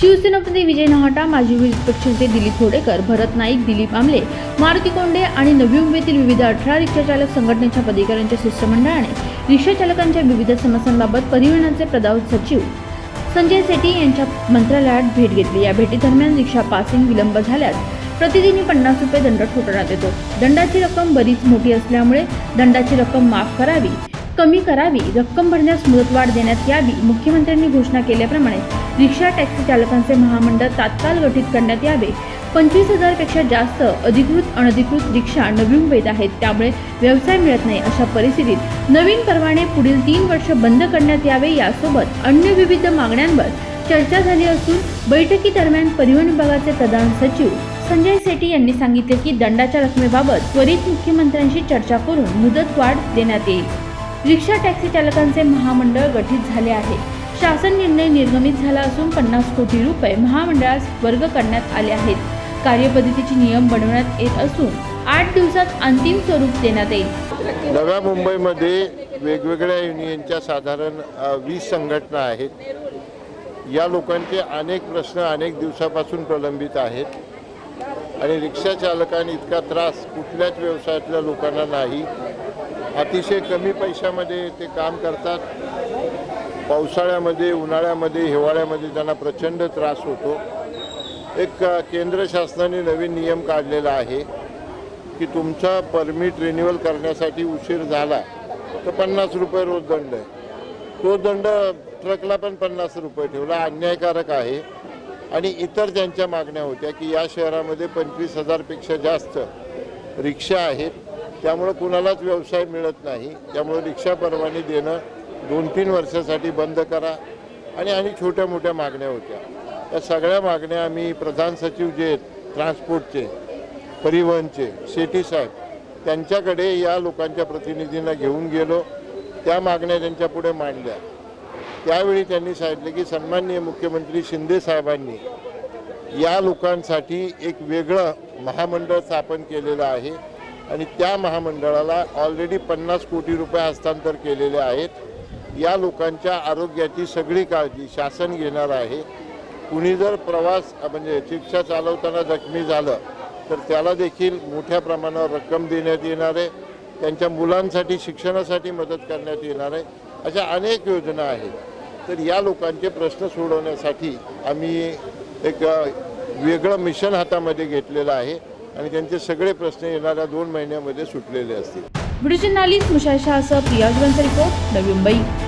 शिवसेनापती विजय नहाटा माजी विरोधी पक्षनेते दिलीप थोडेकर भरत नाईक दिलीप आमले मारुती कोंडे आणि नवी मुंबईतील विविध अठरा रिक्षाचालक संघटनेच्या पदाधिकाऱ्यांच्या शिष्टमंडळाने रिक्षा चालकांच्या विविध समस्यांबाबत परिवहनाचे प्रधान सचिव संजय सेठी यांच्या मंत्रालयात भेट घेतली. या भेटीदरम्यान रिक्षा पासिंग विलंब झाल्यास प्रतिदिनी पन्नास रुपये दंड ठोठवण्यात येतो. दंडाची रक्कम बरीच मोठी असल्यामुळे दंडाची रक्कम माफ करावी. कमी करावी रक्कम भरण्यास मुदतवाढ देण्यात यावी मुख्यमंत्र्यांनी घोषणा केल्याप्रमाणे रिक्षा टॅक्सी चालकांचे महामंडळ तात्काळ गठीत करण्यात यावे. पंचवीस हजारपेक्षा जास्त अधिकृत अनधिकृत रिक्षा नवी मुंबईत आहेत त्यामुळे व्यवसाय मिळत नाही अशा परिस्थितीत नवीन परवाने पुढील तीन वर्ष बंद करण्यात यावे यासोबत अन्य विविध मागण्यांवर चर्चा झाली असून बैठकीदरम्यान परिवहन विभागाचे प्रधान सचिव संजय सेठी यांनी सांगितले की दंडाच्या रकमेबाबत त्वरित मुख्यमंत्र्यांशी चर्चा करून मुदतवाढ देण्यात येईल. रिक्षा टॅक्सी चालकांचे महामंडळ गठीत झाले आहे. शासन निर्णय निर्गमित झाला असून पन्नास कोटी रुपये महामंडळास वर्ग करण्यात आले आहेत. कार्यपद्धतीचे नियम बनवण्यात येत असून आठ दिवसात अंतिम स्वरूप देण्यात येईल. नव्या मुंबईमध्ये वेगवेगळ्या युनियनच्या साधारण वीस संघटना आहेत. या लोकांचे अनेक प्रश्न अनेक दिवसापासून प्रलंबित आहेत. आणि रिक्षा चालकांनी इतका त्रास कुठल्याच व्यवसायातल्या लोकांना नाही. अतिशय कमी पैशामध्ये ते काम करतात. पावसाळ्यामध्ये उन्हाळ्यामध्ये हिवाळ्यामध्ये त्यांना प्रचंड त्रास होतो. एक केंद्र शासनाने नवीन नियम काढलेला आहे की तुमचा परमिट रिन्युअल करण्यासाठी उशीर झाला तर पन्नास रुपये रोज दंड आहे. तो दंड ट्रकला पण पन्नास रुपये ठेवला अन्यायकारक आहे. आणि इतर त्यांच्या मागण्या होत्या की या शहरामध्ये पंचवीस हजारपेक्षा जास्त रिक्षा आहेत. त्यामुळं कुणालाच व्यवसाय मिळत नाही. त्यामुळं रिक्षा परवाने देणं दोन तीन वर्षासाठी बंद करा आणि आणि छोट्या मोठ्या मागण्या होत्या. त्या सगळ्या मागण्या आम्ही प्रधान सचिव जे आहेत ट्रान्सपोर्टचे परिवहनचे शेटी साहेब त्यांच्याकडे या लोकांच्या प्रतिनिधींना घेऊन गेलो. त्या मागण्या त्यांच्या पुढे मांडल्या. त्यावेळी त्यांनी सांगितले की सन्माननीय मुख्यमंत्री शिंदे साहेबांनी या लोकांसाठी एक वेगळं महामंडळ स्थापन केलेलं आहे. आणि त्या महामंडळाला ऑलरेडी पन्नास कोटी रुपये हस्तांतर केलेले आहेत. या लोकांच्या आरोग्याची सगळी काळजी शासन घेणार आहे. कुणी जर प्रवास म्हणजे रिक्षा चालवताना जखमी झालं तर त्याला देखील मोठ्या प्रमाणावर रक्कम देण्यात येणार आहे. त्यांच्या मुलांसाठी शिक्षणासाठी मदत करण्यात येणार आहे. अशा अनेक योजना आहेत. तर या लोकांचे प्रश्न सोडवण्यासाठी आम्ही एक वेगळं मिशन हातामध्ये घेतलेलं आहे. आणि त्यांचे सगळे प्रश्न येणाऱ्या दोन महिन्यामध्ये सुटलेले असतील. व्हिडिओ जर्नालिस्ट मुशाशाह सह प्रिया रिपोर्ट नवी मुंबई.